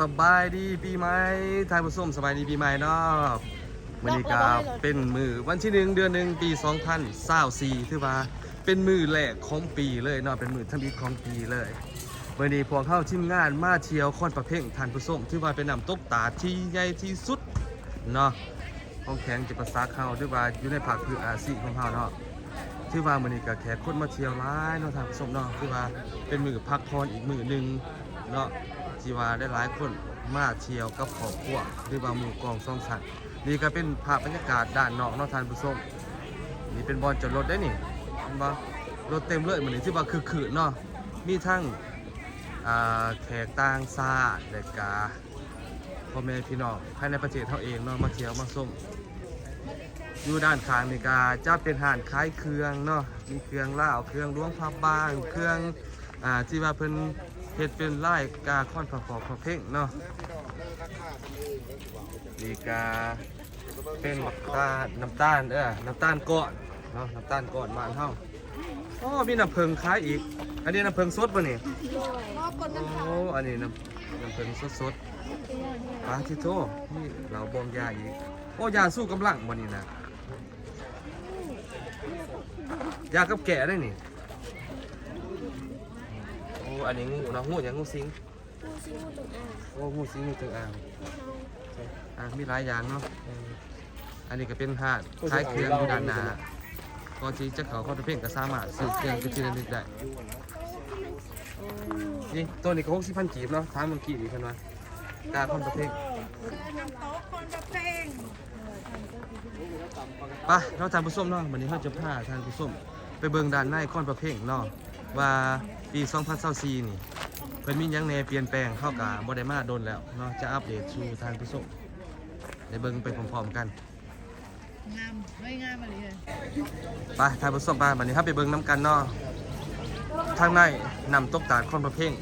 สบายดีปีใหม่ทายผู้ชมสบายดีปีใหม่เนาะมื้อนี้ก็เป็นมือวันที่หนึ่งเดือนหนึ่งปี2024ถือว่าเป็นมือแรกของปีเลยเนาะเป็นมือทำอิฐของปีเลยมื้อนี้พวกเข้าทีมงานมาเที่ยวคอนประเพ่งทานผู้ชมถือว่าเป็นน้ำตกตาที่ใหญ่ที่สุดเนาะของแข็งจะประสาเข้าถือว่าอยู่ในภาคพื้นอาซีของเฮาเนาะที่ว่ามื้อนี้ก็แขกคนมาเที่ยวหลายเนาะทางผู้ชมเนาะคือว่าเป็นมือพักผ่อนอีกมือหนึ่งเนาะ ที่ว่าได้หลายคนมาเที่ยวกับครอบครัวหรือว่าหมู่กองสองสัตว์นี่ก็เป็นภาพบรรยากาศด้านนอกเนาะท่านผู้ชมนี่เป็นบอลจอดรถได้นี่เห็นบ่รถเต็มเลยเหมือนี้ที่ว่าคือๆเนาะมีทั้งแขกต่างชาติและกาพ่อแม่พี่น้องภายในประเทศเฮาเองเนาะมาเที่ยวมาชมอยู่ด้านข้างนี่ก็จะเป็นห้านขายเครื่องเนาะมีเครื่องล่าเครื่องล้วงผ้าบ้าง เครื่องอ่าที่ว่าเพิ่น เฮ็ดเป็นลายกาค่อนผาฟอกผาเพ่งเนาะนี่กาเป็นน้ำตาลน้ำตาลเออน้ำตาลก้อนเนาะน้ำตาลก้อนบ้านเฮาอ๋อมีน้ำผึ้งขายอีก อันนี้น้ำผึ้งสดป่ะนี่โอ้อันนี้น้ำน้ำผึ้งสดสดๆปลาทิโตนี่เราบองยาอีกโอ้ยาสู้กำลังวันนี้นะยากับแกะได้นี่โอ้อันนี้งูนะงูอย่างงูสิงโอ้งูสิงงูตึงอ่างอะมีหลายอย่างเนาะเอออันนี้ก็เป็นหาดคล้ายเครื่องอยู่ด้านหน้าก่อนที่จะเขาเข้าไปเพ่งก็สามารถซื้อเครื่องไปทีละนิดได้นี่ตัวนี้ก็หกสิบพันกีบเนาะท้ามมันกีบอีกคันวะกาคอนประเพ่งน้ำโต๊ะคนประเพงไปเราทานผู้ส้มเนาะวันนี้เราจะพาทานผู้ส้มไปเบิ่งด้านในคอนประเพ่งเนาะว่า ปี 2024นี่เพิ่นมีหยังแหน่เปลี่ยนแปลงเข้ากับบ่ได้มาโดนแล้วเนาะจะอัปเดตสู่ทานผู้ส้มได้เบิ่งไปพร้อมๆกันงามไม่งามอะไรเลยไปทานผู้ส้มไปวันนี้ครับไปเบิ่งน้ำกันเนาะทางในนำตกตาดคอนประเพ่ง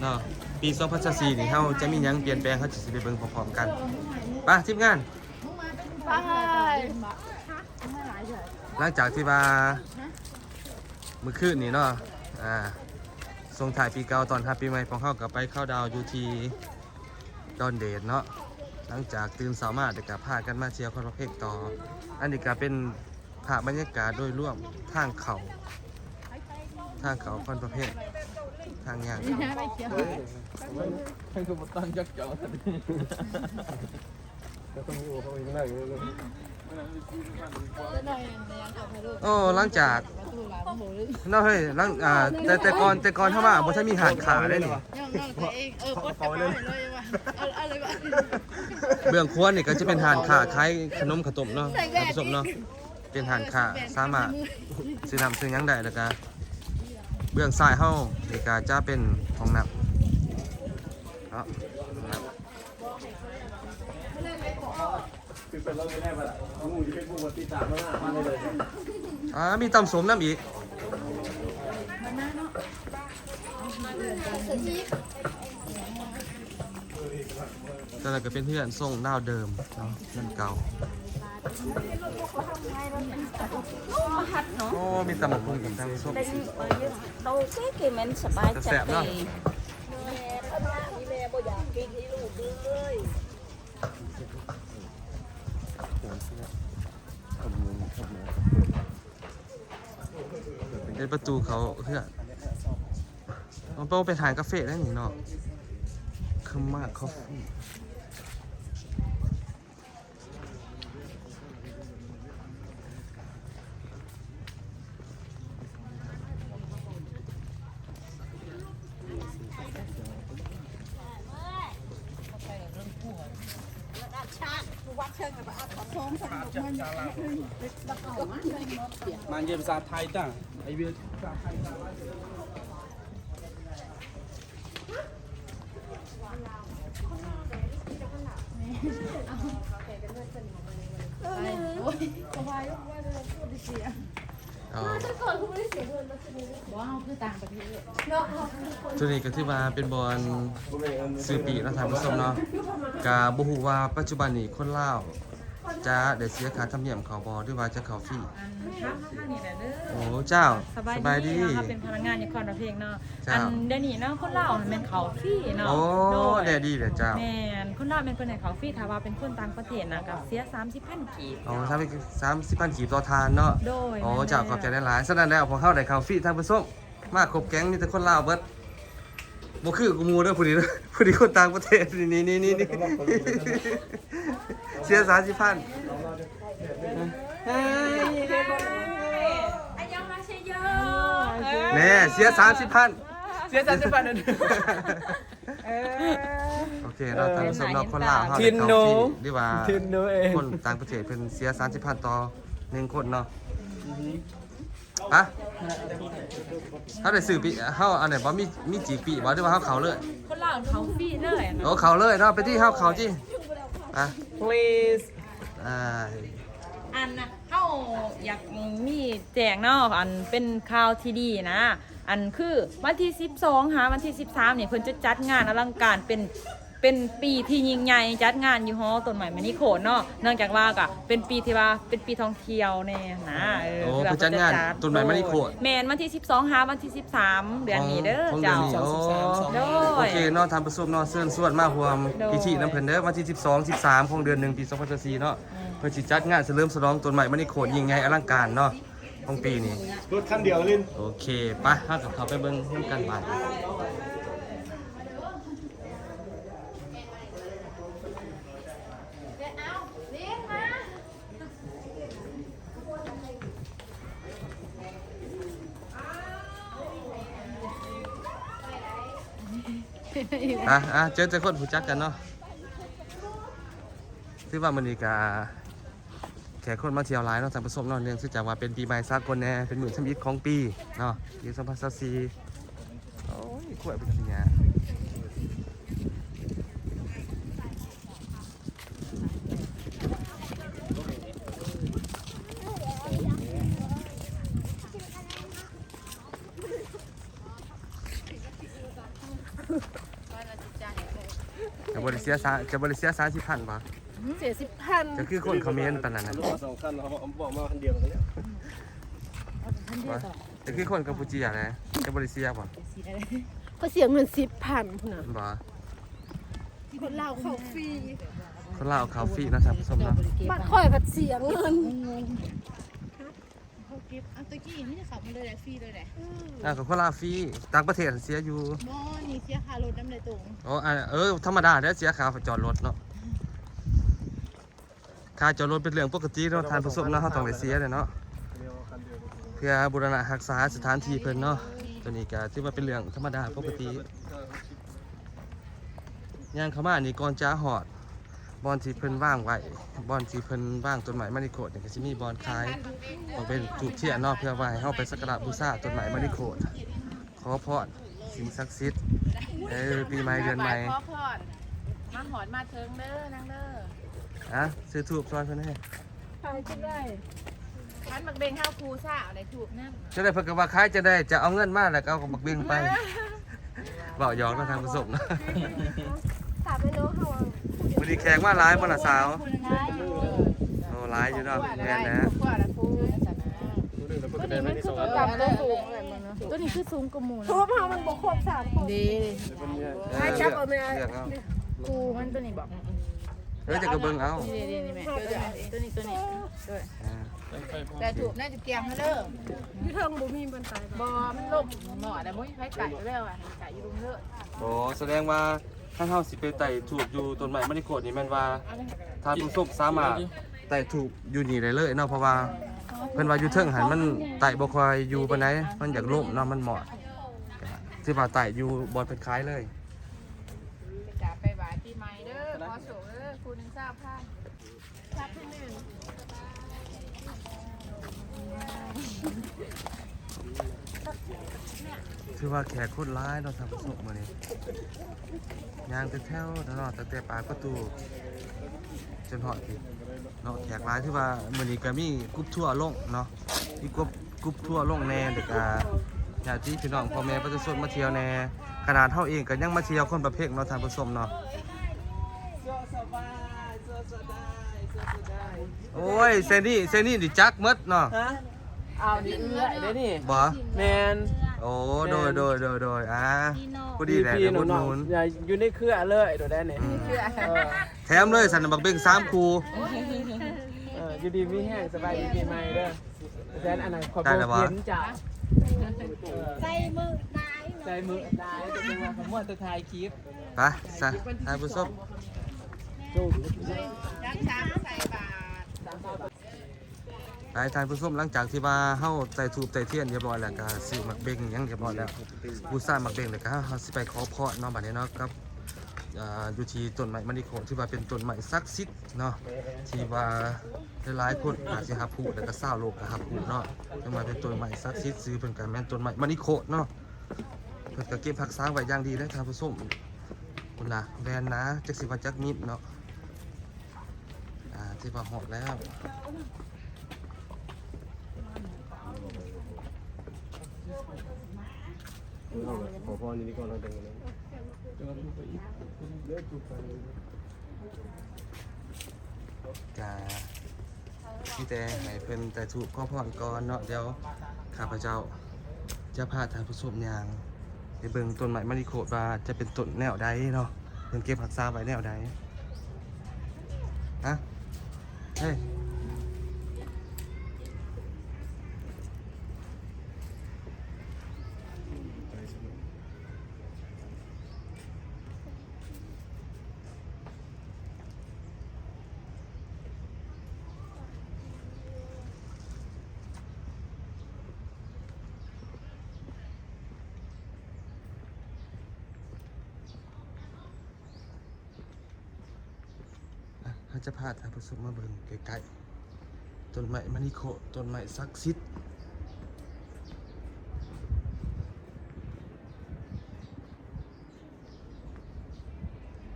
เนาะปี2024นี่เฮาจะมีหยังเปลี่ยนแปลงเฮาจะสิไปเบิ่งพร้อมๆกันไปทีมงาน ไปหลังจากที่ว่าเมื่อคืนนี้เนาะอ่า ส่งถ่ายปีเก่าตอนรับปีใหม่ของเขากับไปเข้าดาวอยู่ที่ดอนเดดเนาะหลังจากตื่นสามารถเด็กกับพากันมาเชียร์คนประเภทต่อ อันนี้ก็เป็นภาพบรรยากาศโดยรวมทางเขาทางเขาคนประเภททางอย่างให้ทุกคนตั้งยักษ์เจ้าแล้วต้องมีโอ้เขาอีกหน่อยเลย อยยังเอาไปลูกโอ้หลังจากประตูหลังหมูลึกเนาะเฮ้ยหลังอ่าแต่แต่ก่อนแต่ก่อนเข้ามาบ่ใช่มีหาดขาได้นี่ยังนั่งตัวเองเออกดกระเป๋าเลยว่ะเอาอะไรวะเบื้องครัวนี่ก็จะเป็นหานขาคล้ายขนมขาวต้มเนาะท่านผู้ชมเนาะเป็นหานขาสามารถซื้อน้ำซื้อหยังได้แล้วก็เบื้องซ้ายเฮานี่ก็จะเป็นของน้ำเนาะ คือเป็นเราไม่ได้ปะล่ะงูจะเป็นพวกวัติดตามมาหน้าบ้านเลยอ่ามีตำสมน้ำอีกแต่ละก็เป็นเพื่อนส่งดาวเดิมเนาะเพื่อนเก่าโอ้มีตำบักหุ่งกับทางส้ม đâu cái kia mình sẽ bài Sẽ chặt xẹp đó. thì เป็นประตูเขาเพื่อนมันต้องไปทานกาแฟได้หนิเนาะคือมากคอฟฟี่มันเยี่ยมภาษาไทยจ้ะ ไอเวียภาษาไทยจ้ะเอาคือต่างประเทศตัวนี้ก็ที่ว่าเป็นบอลซื้อปีเนาะทานผู้ชมเนาะกาบ่ฮู้ว่าปัจจุบันนี้คนลาว จะได้เสียค่าธรรมเนียมเขาบ่หรือว่าจะเข้าฟรีอันข้างข้างนี่แหละเด้อ โอ้เจ้าสบายสบายดีดีเนาะค่ะเป็นพนักงานอยู่คอนประเพลงเนาะจ้าอันเดี๋ยวนี้เนาะคนลาวมันเป็นเขาฟรีเนาะโอ้โดยเดี๋ยวดีเดี๋ยวเจ้าแม่นคนลาวเป็นคนไหนเขาฟรีถ้าว่าเป็นคนต่างประเทศนะกับเสีย30พันกีบอ๋อสามสามสิบพันกีบต่อทานเนาะ โดยโอ้นั่นแหละเจ้าขอบใจได้หลายๆฉะนั้นแล้วพอเข้าได้เข้าฟรีทางผู้ส้มมาครบแก๊งมีแต่คนลาวเบิด บ่คือกูหมูเด้อผู้นี้เด้อผู้นี้คนต่างประเทศนี่นี่นี่นี่เสียสามสิบพันอันยังมาเชยโยแน่เสียสามสิบพันเสียใจสิบาทนั่นโอเคเราทางผู้ส้มเราคนลาวเข้าทิได้นเข้าโนฟรีดีว่าทินโนเองคนต่างประเทศเป็นเสียสามสิบพันต่อหนึ่งคนเนาะ อะเขาได้สื่อปีเขาอันไหนบ่มีมีจีปีบ่หรือว่าเขาเขาเลยคนลาวเขาฟรีเลยอะโอ้เนาะเขาเลยเนาะไปที่เขาเขาจีอะ please อ่าอันนะเขาอยากมีแจงเนาะอันเป็นข่าวที่ดีนะ อันคือวันที่ 12หาวันที่ 13เนี่ยเพิ่นจะจัดงานอลังการเป็น เป็นปีที่ยิ่งใหญ่จัดงานอยู่ฮอต้นใหม่มานิโคดเนาะเนื่องจากว่าก็เป็นปีที่ว่าเป็นปีท่องเที่ยวแน่นะเออโอ้ที่ว่คือจัดงานเพิ่ต้นไม้มะนิโคดแม่นวันที่ 12หาวันที่ 13 เดือนนี้เด้อของเดือเจ้านนี้โอ้โดยโอเคเนาะทำประสบเนาะเสื้อส่วนมาหวมโดย พิธีน้ำเพิ่นเด้อวันที่ 12 13 ของเดือนหนึ่งปี2024เนาะเพื่อสิจัดงานเฉลิมฉลองต้นไม้มะนิโคดยิ่งใหญ่อลังการเนาะของปีนี้ รถคันเดียวลินโอเคไปเฮากับเขาไปเบิ่งร่วมกันบาด อะอะเจอเจอคนผู้จักกันเนาะที่ว่ามันนีกาแขกคนมาเที่ยวหลายเนาะทางประสบเนาะเนื่องจากว่าเป็นปีใหม่สากลแน่เป็นมื้อชำอิดของปีเนาะปี2024โอ้ยขวดเป็นสิงา จะบริเสียสาจะบริเสียสามสิบพันป่ะเสียสิบพันจะคือคนคอมเขมนต์ปานนั้นนะสองคันเขาบอกมาคันเดียวกันแล้วว่าจะคือคนกัมพูชีอะไรจะบริเสียป่ะเขาเสียเงินสิบพันพุ่นน่ะบ่คนลาวเข้าฟรีคนลาวเขาฟรีเนาะทางผู้ชมเนาะบัตรค่อยผัดเสียเงิน เขาเก็บอันตะกี้ไม่ได้ขับมาเลยแหละฟรีเลยแหละอ่าของคนลาวฟรีต่างประเทศเสียอยู่มอนี่เสียค่ารถน้ำเลยตรงอ๋ออ่าเออธรรมดาเด้อเสียค่าจอดรถเนาะค่าจอดรถเป็นเรื่องปกติเนาะทานผู้ชมเนาะเขาต้องได้เสียเลยเนาะเพื่อบูรณะรักษาสถานที่เพิ่นเนาะตัวนี้ก็ถือว่าเป็นเรื่องธรรมดาปกติย่างเข้ามานี่ก่อนจะหอด บอนที่เพิ่นว่างไว้บอนที่เพิ่นว่างต้นไม้มะนิโคดเนี่ยก็สิมีบอนขายต้องเป็นถูกเทียนเนาะเพื่อไว้ให้เฮาไปสักการะบูชาต้นไม้มะนิโคดขอพรสิ่งศักดิ์สิทธิ์เออปีใหม่เดือนใหม่ขอพรมาหอดมาเทิงเด้อนางเด้ออะซื้อถูกซอยเพิ่นให้ขายจะได้มันมักเบงข้าวครูซ่าอะไรถูกนั่นจะได้เพิ่นก็ว่าขายจะได้จะเอาเงินมาแล้วก็เอาบักเบี้ยงไปเบาหยอกเนาะทางผู้ชมเนาะถามไม่รู้เขา ว่าวันนี้แขกมาหลายบ่ล่ะสาวโอ้หลายอยู่เนาะแม่นนะกว่าละครูตัวนี้มันคือตัวต่ำตัวสูงอะไรมันเนาะตัวนี้คือสูงกว่าหมูเพราะว่าเขามันบอกครบสามคนดีให้จับเอาไหมเลือกเอาครูมันตัวนี้บอกเออจะกระเบิ่งเอาดีดีนี่แม่ตัวนี้ตัวนี้อ่าแต่ถูกน่าจะเกียงเขาเด้อพี่เทิงบ่มีบันไดบอมันลบหมอแต่ไม่ใช้ไก่แล้วอะไก่อยู่รุมเลือดโอ้แสดงว่า ถ้าเฮาสิไปไต่ถูกอยู่ต้นไม้มะนิโคดนี่แม่นว่าทานผู้มสามารถไต่ถูกอยู่นี่ได้เลยเนาะเพราะว่าเพิ่นว่าอยู่เทิงหันมันไต่บ่ค่อยอยู่ปานใดมันอยากล่มเนาะมันเหมาะสิว่าไต่อยู่บ่เป็นคล้ายเลยจะไปบายปีใหม่เด้อขอโชคเด้อครูนึงทราบผ้าทราบที่หนึ่ง ถือว่าแขกคนร้ายเนาะทางผู้ชมมื้อนี้ย่างเป็นแถวเนาะตั้งแต่ปากประตู จนฮอดพี่เนาะแขกหลายที่ว่ามื้อนี้ก็มีกรุ๊ปทัวร์ลงเนาะมีกรุ๊ปกรุ๊ปทัวร์ลงแน่เด็กอ่าญาติพี่น้องพ่อแม่ประชาชนมาเที่ยวแน่ขนาดเฮาเองก็ยังมาเที่ยวคนประเภทเนาะทางผู้ชมเนาะโอ้ยเซนี่เซนี่ดิจักหมดเนาะฮะเอานี่เอื้อยได้นี่บ่แมน โอ้โดยโดยโดยโดยอ่ากูดีแหละพี่เดี๋ยวน้อุดหองนุนๆอย่าอยู่ในเครือเลยโดดได้เนี่ยอืมเชื่อเออแถมเลยสันบักเบ่งสามคูเอออยู่ดีมีแห้งสบายดีปีใหม่เด้อแดนอันไหนขอบได้คุณแล้ววะเห็นจ้ะใจมือตายใจมือได้จะเป็นว่าผมว่าจะถ่ายคลิปไปซะท่านผู้ชมจูบรักษาใส่บา ตรไปท่านผู้ชมหลังจากที่ว่าเฮาใส่ทูบใส่เทียนเรียบร้อยแล้วก็ซื้อหมักเบ่งหยังเรียบร้อยแล้วบูชาหมักเบ่งแล้วก็เฮาสิไปขอพรเนาะบัดนี้เนาะกับอ่าอยู่ที่ต้นไม้มณีโคที่ว่าเป็นต้นไม้ศักดิ์สิทธิ์เนาะที่ว่าหลายๆคนอาจสิรับรู้แล้วก็ชาโลกก็รับรู้เนาะจังว่าเป็นต้นไม้ศักดิ์สิทธิ์ซื้อเพิ่นก็แม่นต้นไม้มณีโคเนาะเพิ่นก็เก็บรักษาไว้อย่างดีเลยท่านผู้ชมคุณน่ะแบนนะจักสิว่าจักมิดเนาะอ่าที่ว่าหอดแล้ว ขอพรนี้ก่อนเราแต่งกันเลยกาพี่แต่ให้เพิ่นแต่ถูกข้อพรก่อนเนาะเดี๋ยวข้าพเจ้าจะพาท่านผู้ชมยางไปเบิ่งต้นไม้มะลิโคดว่าจะเป็นต้นแนวใดเนาะเพิ่นเก็บรักษาไว้แนวใดฮะเฮ้ย จะพาท่านผู้ชมมาเบิ่งใกล้ๆต้นไม้มะลิโคต้นไม้ศักดิ์สิทธิ์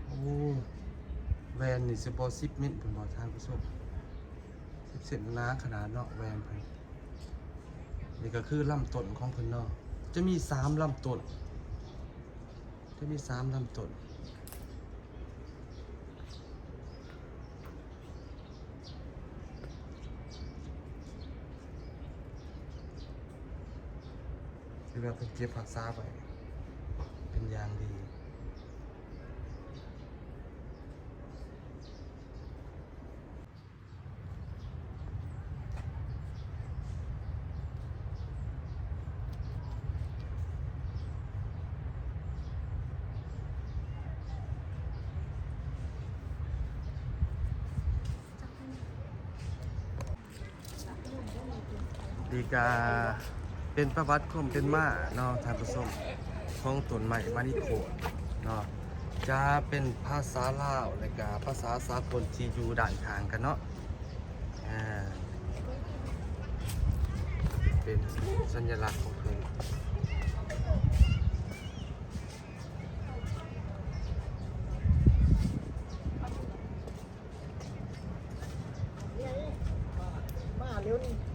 โอ้แวนนี่สิบ่10เมตรเพิ่นบ่ท่านผู้ชม10เซนนาขนาดเนาะแวนเพิ่นนี่ก็คือลำต้นของเพิ่นเนาะจะมีสามลำต้นจะมีสามลำต้น คือว่าเป็นเก็บผักษาไป เป็นอย่างดีดีกา เป็นประวัติความเป็นมาเนาะท่านผู้ชมของต้นไม้มานิโคดเนาะจะเป็นภาษาลาวและก็ภาษาสากลที่อยู่ด้านข้างกันเนาะอ่าเป็นสัญลักษณ์ของเพิ่นอ่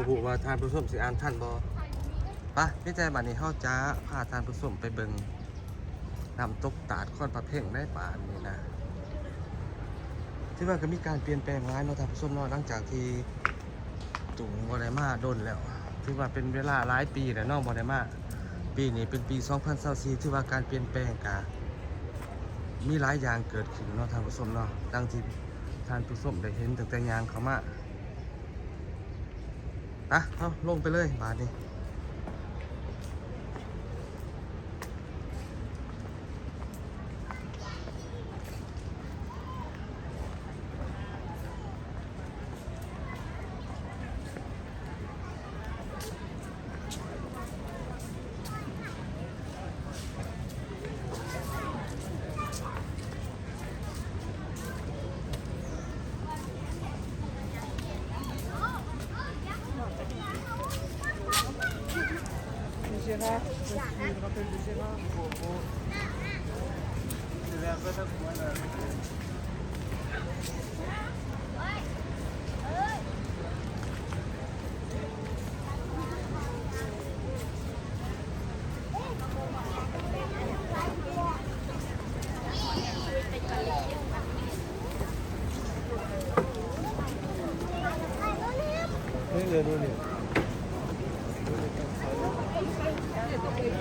บ่ฮู้ว่าทานผู้ชมสิอ่านท่านบ่ปะพี่ใจบัดนี้เฮาจะพาทานผู้ชมไปเบิ่งน้ำตกตาดคอนประเพ่งได้ป่านนี้นะที่ว่าก็มีการเปลี่ยนแปลงร้ายเนาะทานผู้ชมเนาะหลังจากที่ตุงบ่ได้มาโดนแล้วถือว่าเป็นเวลาหลายปีแล้วเนาะบ่ได้มาปีนี้เป็นปี 2024ถือว่าการเปลี่ยนแปลงกะมีหลายอย่างเกิดขึ้นเนาะทานผู้ชมเนาะดังที่ทานผู้ชมได้เห็นตั้งแต่ยางเขามา นะเอาลงไปเลยบาทนี้ Gérard.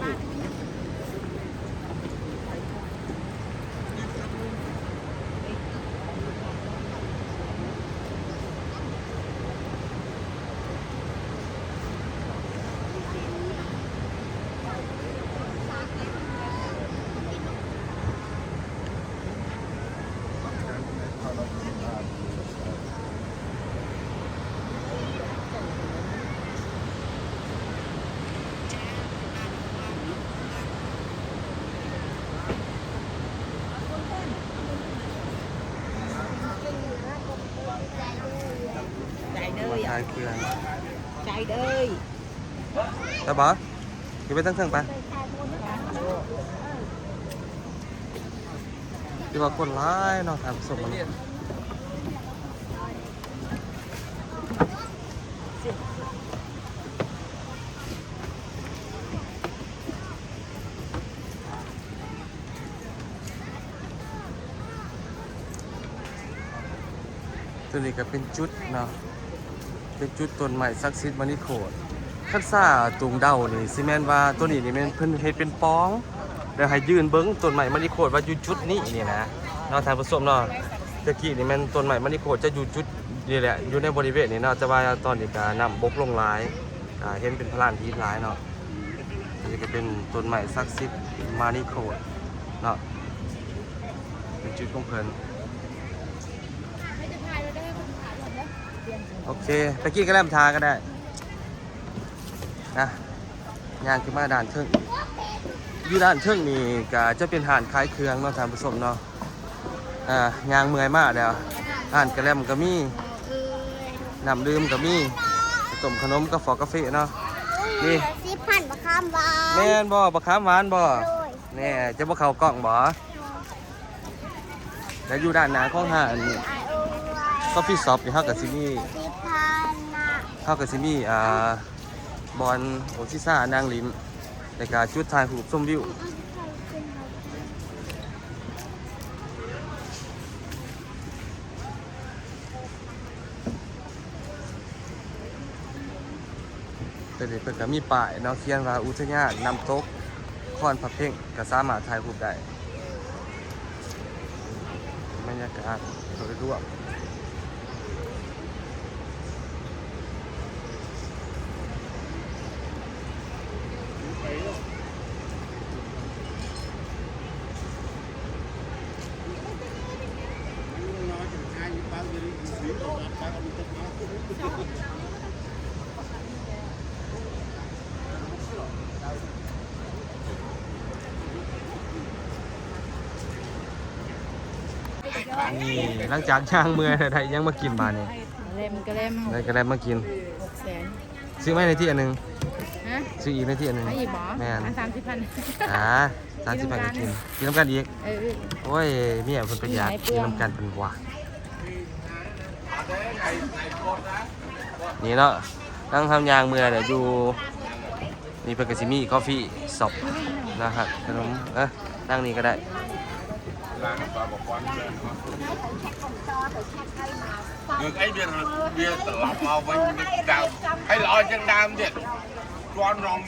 มา ทายเครื่องใจเด้ยแต่บอสอยู่ไปตั้งเเป็นจุดเนาะเป็นจุดต้นใหม่ซักซิดมานิโคดคันซ่าตุงเดานี่ซีแมนว่าตัวนี้นี่แมันเพิ่นเฮ็ดเป็นป้องแล้วให้ยืนเบิ้งต้นใหม่มานิโคดว่าอยู่จุดนี้นี่นะเนาะทานผู้ชมเนาะตะกี้นี่แมันต้นใหม่มานิโคดจะอยู่จุดนี่แหละอยู่ในบริเวณนี้เนาะแต่ว่าตอนนี้ก็นำบกลงหลายอ่าเห็นเป็นพลานทีหลายเนาะนี่ก็เป็นต้นใหม่ซักซิดมานิโคดเนาะเป็นจุดของเพิ่น ไม่จะพายเราได้ให้คนถ่ายหมดแล้ว โอเคตะกี้ก็เริ่มทาก็ได้นะย่างขึ้นมาด่านเทิงอยู่ด่านเทิงนี่ก็จะเป็นหานคล้ายเครื่องเนาะท่านผู้ชมเนาะอ่ายางเมื่อยมากแล้วหานกระแลมก็มีเออน้ำดื่มก็มีต้มขนมกาแฟกาแฟเนาะนี่สิพันมะขามหวานแม่นบ่บักขามหวานบ่โดยแน่จะบ่เข้ากล้องบ่แล้วอยู่ด้านหน้าของหานไอโอไวคอฟฟี่ช็อปนี่เฮาก็สิมีสิพันนะ เข้ากับซิมีอ่าบอลโอชิซ่านางลิมในการจุดถ่ายรูปชมวิวแต่เด็กเพิ่นก็มีป้ายเนาะเขียนว่าอุทยานน้ำตกคอนพระเพ่งก็สามารถถ่ายรูปได้บรรยากาศโดยรวม นี่หลังจากย่างเมื่อยได้ยังมากินบานนี่เล่มก็เล่มได้ก็ได้มากินหกแสนซื้อไม่ในที่อันหนึงฮะซื้ออีกในที่อันหนึงไม่อีกบอแม่นอันสามสิบพันอ่าสามสิบแปดกินกินน้ำกันอีก เออ โอ้ยเมียเพิ่นประหยัดมีหลายเปลืกินองน้ำกันเป็นหวานนี่เนาะนั่งทำยางเมื่อยเดี๋ยวอยู่นี่เพิ่นก็สิมีกาแฟสอบนะครับขนมเอ้ยนั่งนี่ก็ได้ ឡើងបើប្រព័ន្ធទៅអស់នឹងអីវាវាត្រឡប់មកវិញនឹងដើមហើយល្អជាងដើមទៀតជន់រង